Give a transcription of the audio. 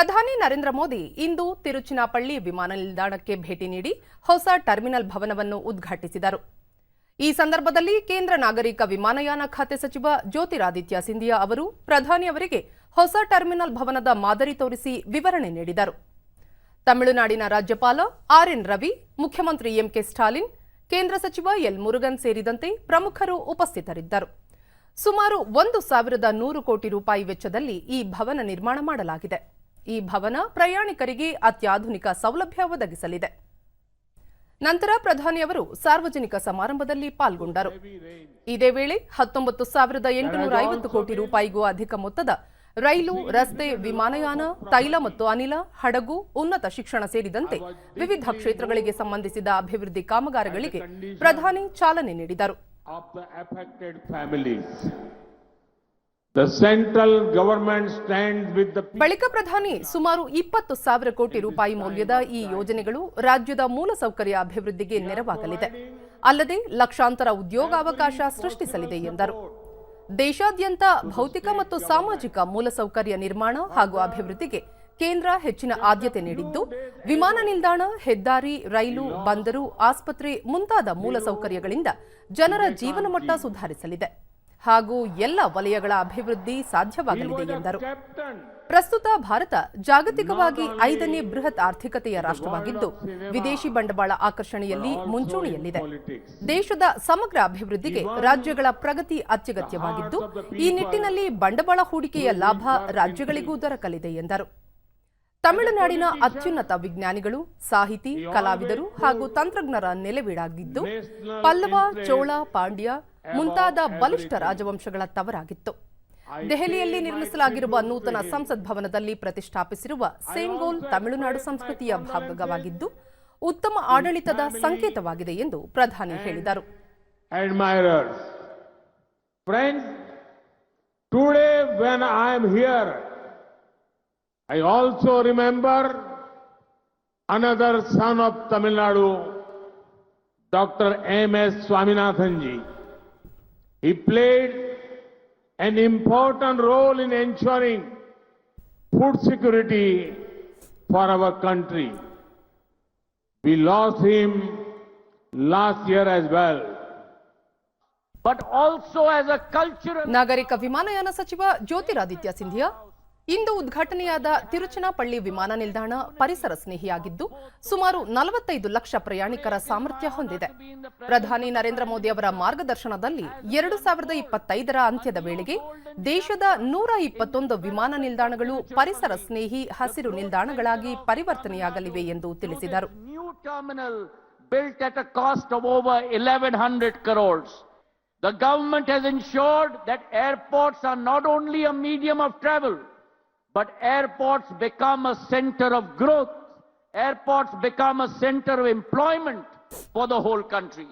ಪ್ರಧಾನಿ ನರೇಂದ್ರ ಮೋದಿ ಇಂದು ತಿರುಚಿನಾಪಳ್ಳಿ ವಿಮಾನ ನಿಲ್ದಾಣಕ್ಕೆ ಭೇಟಿ ನೀಡಿ ಹೊಸ ಟರ್ಮಿನಲ್ ಭವನವನ್ನು ಉದ್ಘಾಟಿಸಿದರು. ಈ ಸಂದರ್ಭದಲ್ಲಿ ಕೇಂದ್ರ ನಾಗರಿಕ ವಿಮಾನಯಾನ ಖಾತೆ ಸಚಿವ ಜ್ಯೋತಿರಾದಿತ್ಯ ಸಿಂಧಿಯಾ ಅವರು ಪ್ರಧಾನಿ ಅವರಿಗೆ ಹೊಸ ಟರ್ಮಿನಲ್ ಭವನದ ಮಾದರಿ ತೋರಿಸಿ ವಿವರಣೆ ನೀಡಿದರು. ತಮಿಳುನಾಡಿನ ರಾಜ್ಯಪಾಲ ಆರ್ಎನ್ ರವಿ, ಮುಖ್ಯಮಂತ್ರಿ ಎಂಕೆ ಸ್ಟಾಲಿನ್, ಕೇಂದ್ರ ಸಚಿವ ಎಲ್ ಮುರುಗನ್ ಸೇರಿದಂತೆ ಪ್ರಮುಖರು ಉಪಸ್ಥಿತರಿದ್ದರು. ಸುಮಾರು ಒಂದು ಸಾವಿರದ ನೂರು ಕೋಟಿ ರೂಪಾಯಿ ವೆಚ್ಚದಲ್ಲಿ ಈ ಭವನ ನಿರ್ಮಾಣ ಮಾಡಲಾಗಿದೆ. ಈ ಭವನ ಪ್ರಯಾಣಿಕರಿಗೆ ಅತ್ಯಾಧುನಿಕ ಸೌಲಭ್ಯ ಒದಗಿಸಲಿದೆ. ನಂತರ ಪ್ರಧಾನಿಯವರು ಸಾರ್ವಜನಿಕ ಸಮಾರಂಭದಲ್ಲಿ ಪಾಲ್ಗೊಂಡರು. ಇದೇ ವೇಳೆ ಹತ್ತೊಂಬತ್ತು ಸಾವಿರದ ಎಂಟುನೂರ ಐವತ್ತು ಕೋಟಿ ರೂಪಾಯಿಗೂ ಅಧಿಕ ಮೊತ್ತದ ರೈಲು, ರಸ್ತೆ, ವಿಮಾನಯಾನ, ತೈಲ ಮತ್ತು ಅನಿಲ, ಹಡಗು, ಉನ್ನತ ಶಿಕ್ಷಣ ಸೇರಿದಂತೆ ವಿವಿಧ ಕ್ಷೇತ್ರಗಳಿಗೆ ಸಂಬಂಧಿಸಿದ ಅಭಿವೃದ್ಧಿ ಕಾಮಗಾರಿಗಳಿಗೆ ಪ್ರಧಾನಿ ಚಾಲನೆ ನೀಡಿದರು. ಬಳಿಕ ಪ್ರಧಾನಿ, ಸುಮಾರು ಇಪ್ಪತ್ತು ಸಾವಿರ ಕೋಟಿ ರೂಪಾಯಿ ಮೌಲ್ಯದ ಈ ಯೋಜನೆಗಳು ರಾಜ್ಯದ ಮೂಲಸೌಕರ್ಯ ಅಭಿವೃದ್ಧಿಗೆ ನೆರವಾಗಲಿದೆ. ಅಲ್ಲದೆ ಲಕ್ಷಾಂತರ ಉದ್ಯೋಗಾವಕಾಶ ಸೃಷ್ಟಿಸಲಿದೆ ಎಂದರು. ದೇಶಾದ್ಯಂತ ಭೌತಿಕ ಮತ್ತು ಸಾಮಾಜಿಕ ಮೂಲಸೌಕರ್ಯ ನಿರ್ಮಾಣ ಹಾಗೂ ಅಭಿವೃದ್ಧಿಗೆ ಕೇಂದ್ರ ಹೆಚ್ಚಿನ ಆದ್ಯತೆ ನೀಡಿದ್ದು, ವಿಮಾನ ನಿಲ್ದಾಣ, ಹೆದ್ದಾರಿ, ರೈಲು, ಬಂದರು, ಆಸ್ಪತ್ರೆ ಮುಂತಾದ ಮೂಲಸೌಕರ್ಯಗಳಿಂದ ಜನರ ಜೀವನಮಟ್ಟ ಸುಧಾರಿಸಲಿದೆ. ಹಾಗೂ ಎಲ್ಲ ವಲಯಗಳ ಅಭಿವೃದ್ಧಿ ಸಾಧ್ಯವಾಗಲಿದೆ ಎಂದರು. ಪ್ರಸ್ತುತ ಭಾರತ ಜಾಗತಿಕವಾಗಿ ಐದನೇ ಬೃಹತ್ ಆರ್ಥಿಕತೆಯ ರಾಷ್ಟ್ರವಾಗಿದ್ದು ವಿದೇಶಿ ಬಂಡವಾಳ ಆಕರ್ಷಣೆಯಲ್ಲಿ ಮುಂಚೂಣಿಯಲ್ಲಿದೆ. ದೇಶದ ಸಮಗ್ರ ಅಭಿವೃದ್ಧಿಗೆ ರಾಜ್ಯಗಳ ಪ್ರಗತಿ ಅತ್ಯಗತ್ಯವಾಗಿದ್ದು ಈ ನಿಟ್ಟಿನಲ್ಲಿ ಬಂಡವಾಳ ಹೂಡಿಕೆಯ ಲಾಭ ರಾಜ್ಯಗಳಿಗೂ ದೊರಕಲಿದೆ ಎಂದರು. ತಮಿಳುನಾಡಿನ ಅತ್ಯುನ್ನತ ವಿಜ್ಞಾನಿಗಳು, ಸಾಹಿತಿ, ಕಲಾವಿದರು ಹಾಗೂ ತಂತ್ರಜ್ಞರ ನೆಲೆವೀಡಾಗಿದ್ದು, ಪಲ್ಲವ, ಚೋಳ, ಪಾಂಡ್ಯ ಮುಂತಾದ ಬಲಿಷ್ಠ ರಾಜವಂಶಗಳ ತವರಾಗಿತ್ತು. ದೆಹಲಿಯಲ್ಲಿ ನಿರ್ಮಿಸಲಾಗಿರುವ ನೂತನ ಸಂಸತ್ ಭವನದಲ್ಲಿ ಪ್ರತಿಷ್ಠಾಪಿಸಿರುವ ಸೇಂಗೋಲ್ ತಮಿಳುನಾಡು ಸಂಸ್ಕೃತಿಯ ಭಾಗವಾಗಿದ್ದು, ಉತ್ತಮ ಆಡಳಿತದ ಸಂಕೇತವಾಗಿದೆ ಎಂದು ಪ್ರಧಾನಿ ಹೇಳಿದರು. I also remember another son of Tamil Nadu, Dr. M.S. Swaminathan ji. He played an important role in ensuring food security for our country. We lost him last year as well. but also as a cultural ನಾಗರಿಕ ವಿಮಾನಯಾನ ಸಚಿವ ಜ್ಯೋತಿರಾದಿತ್ಯ ಸಿಂಧಿಯಾ ಇಂದು ಉದ್ಘಾಟನೆಯಾದ ತಿರುಚನಾಪಳ್ಳಿ ವಿಮಾನ ನಿಲ್ದಾಣ ಪರಿಸರ ಸ್ನೇಹಿಯಾಗಿದ್ದು ಸುಮಾರು ನಲವತ್ತೈದು ಲಕ್ಷ ಪ್ರಯಾಣಿಕರ ಸಾಮರ್ಥ್ಯ ಹೊಂದಿದೆ ಪ್ರಧಾನಿ ನರೇಂದ್ರ ಮೋದಿ ಅವರ ಮಾರ್ಗದರ್ಶನದಲ್ಲಿ ಎರಡು ಸಾವಿರದ ಇಪ್ಪತ್ತೈದರ ಅಂತ್ಯದ ವೇಳೆಗೆ ದೇಶದ ನೂರ ಇಪ್ಪತ್ತೊಂದು ವಿಮಾನ ನಿಲ್ದಾಣಗಳು ಪರಿಸರ ಸ್ನೇಹಿ ಹಸಿರು ನಿಲ್ದಾಣಗಳಾಗಿ ಪರಿವರ್ತನೆಯಾಗಲಿವೆ ಎಂದು ತಿಳಿಸಿದರು new terminal built at a cost of over 1100 crores. The government has ensured that airports are not only a medium of travel, but airports become a center of growth. Airports become a center of employment for the whole country.